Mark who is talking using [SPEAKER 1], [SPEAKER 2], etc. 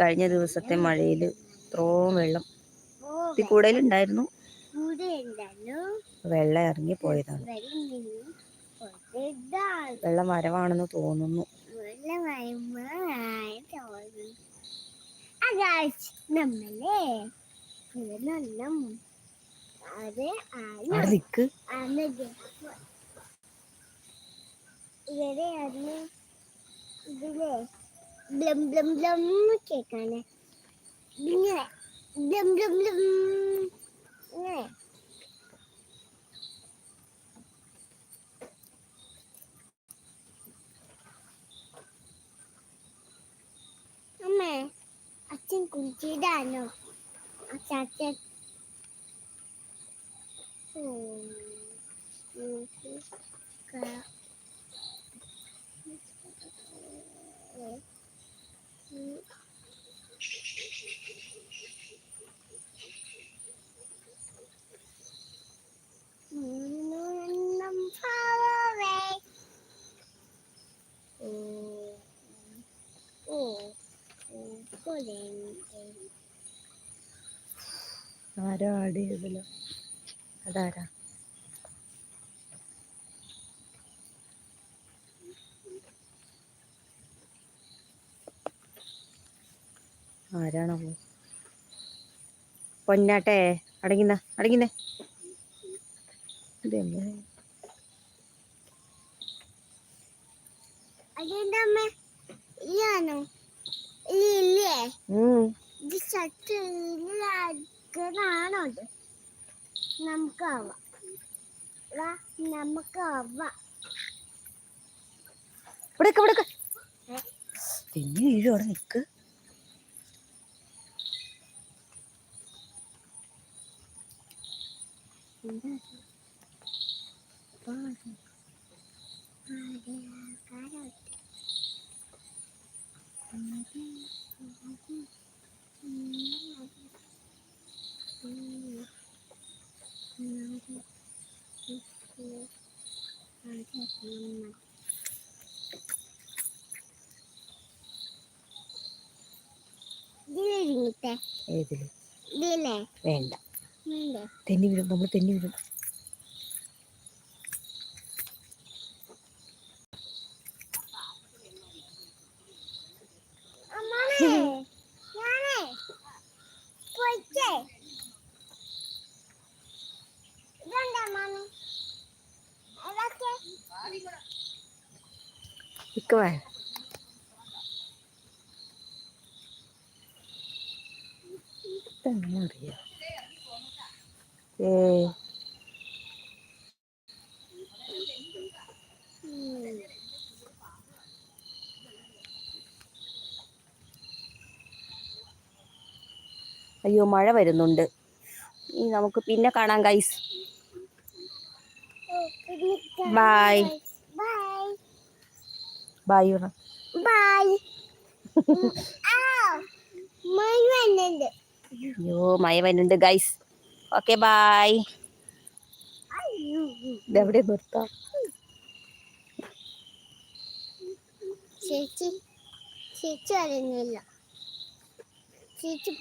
[SPEAKER 1] കഴിഞ്ഞ ദിവസത്തെ മഴയിൽ ഇത്രയും വെള്ളം. ഈ കൂടുതലുണ്ടായിരുന്നു. വെള്ളം ഇറങ്ങി പോയതാണ്. വെള്ളം വരവാണെന്ന് തോന്നുന്നു.
[SPEAKER 2] നമ്മളെ ബ്ലം ബ്ലം ബ്ലം കേക്കാണ് ഇങ്ങനെ ബ്ലം ബ്ലം ബ്ലം ഇങ്ങനെ അമ്മേ അച്ഛൻ കുളിച്ചിടാനോ അച്ഛൻ
[SPEAKER 1] ആരാ ചെയ്തല്ലോ അതാരാ? ആരാണോ? പൊന്നാട്ടെ അടങ്ങിന്ന അടങ്ങിന്നേ. ഇതെങ്ങനെ
[SPEAKER 2] അതെന്താ അമ്മ
[SPEAKER 1] ഇവിടെയൊക്കെ തെന്നി വീഴും അവിടെ നിക്ക്.
[SPEAKER 2] ഇതിലിരുന്നിട്ടെ
[SPEAKER 1] വേണ്ട.
[SPEAKER 2] വേണ്ടേ?
[SPEAKER 1] തെന്നി വിടും. നമ്മൾ തെന്നി വീഴും ഇക്ക് വേ. ഇതെങ്ങനെ അറിയാം ഏ അയ്യോ മഴ വരുന്നുണ്ട്. ഇനി നമുക്ക് പിന്നെ കാണാം ഗൈസ്
[SPEAKER 2] ബൈ
[SPEAKER 1] ബായ് പറ
[SPEAKER 2] ബൈ ആ മഴ വന്നുണ്ട്.
[SPEAKER 1] അയ്യോ മഴ വരുന്നുണ്ട് ഗൈസ് ഓക്കെ ബായ്
[SPEAKER 2] എവിടെ
[SPEAKER 1] ഇതെവിടെ നിർത്താം?
[SPEAKER 2] ചേച്ചി ചേച്ചി അറിയുന്നില്ല. ചേച്ചി